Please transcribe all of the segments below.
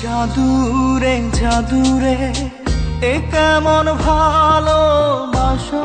জাদুরে জাদুরে এ কেমন ভালোবাসা।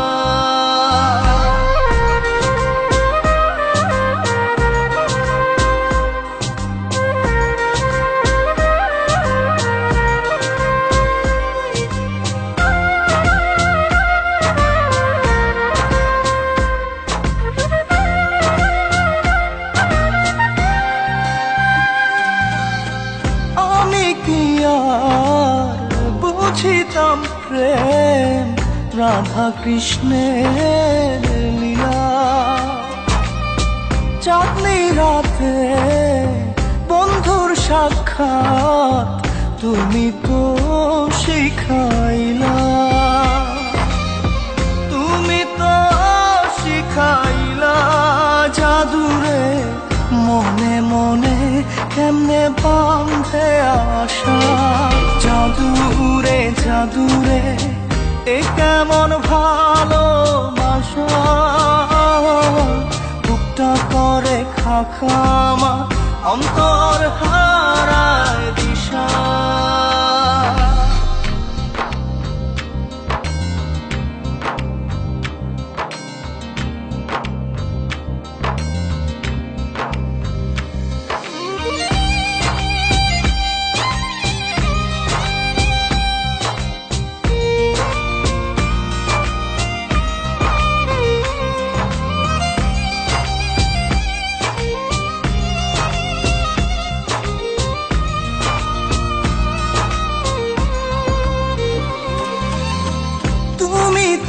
বুঝিতাম প্রেম, রাধা কৃষ্ণের লীলা। চাঁদনি রাতে বন্ধুর সাক্ষাৎ তুমি তো শিখাইলা। তুমি তো শিখাইলা জাদুরে মনে মনে কেমনে বাঁধে আশা। জাদুরে জাদুরে এ কেমন ভালোবাসা বুকটা করে খাখামা অন্তর হারায়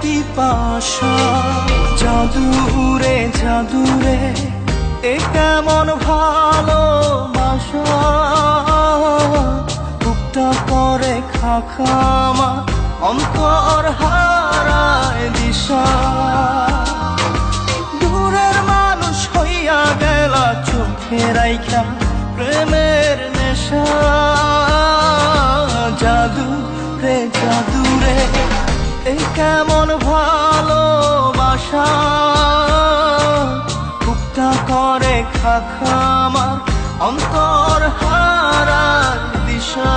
পিপাসা জাদুরে জাদুরে এ কেমন ভালোবাসা? বুকটা করে খাখামা অন্তর হারায় দিশা। এই কেমন ভালোবাসা? বুকটা করে খাখামার অন্তর হারার দিশা।